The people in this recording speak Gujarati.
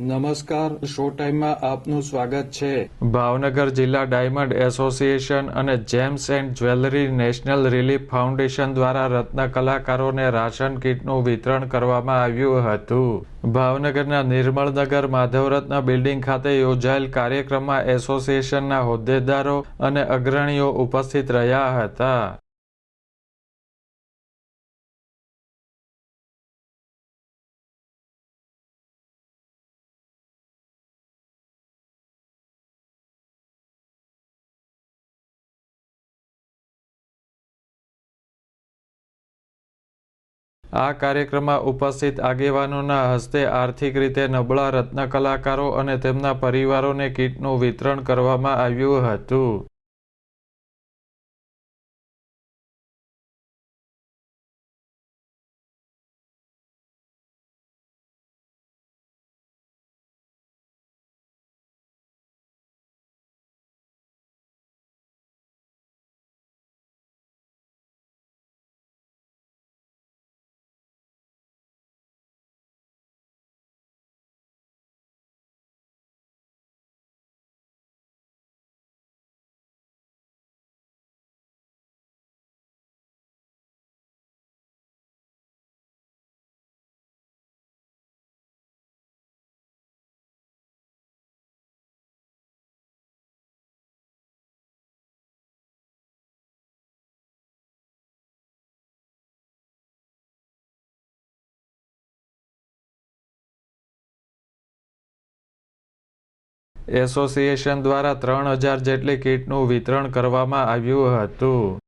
નમસ્કાર, શો ટાઈમમાં આપનું સ્વાગત છે. ભાવનગર જિલ્લા ડાયમંડ એસોસિએશન અને gems and jewellery national relief foundation દ્વારા રત્ન કલાકારોને રાશન કીટનું વિતરણ કરવામાં આવ્યું હતું. ભાવનગરના નિર્મળનગર માધવરત્ન બિલ્ડિંગ ખાતે યોજાયેલ કાર્યક્રમમાં એસોસિએશનના હોદ્દેદારો અને અગ્રણીઓ ઉપસ્થિત રહ્યા હતા. આ કાર્યક્રમમાં ઉપસ્થિત આગેવાનોના હસ્તે આર્થિક રીતે નબળા રત્ન કલાકારો અને તેમના પરિવારોને કીટનું વિતરણ કરવામાં આવ્યું હતું. એસોસિએશન દ્વારા ત્રણ હજાર જેટલી કીટનું વિતરણ કરવામાં આવ્યું હતું.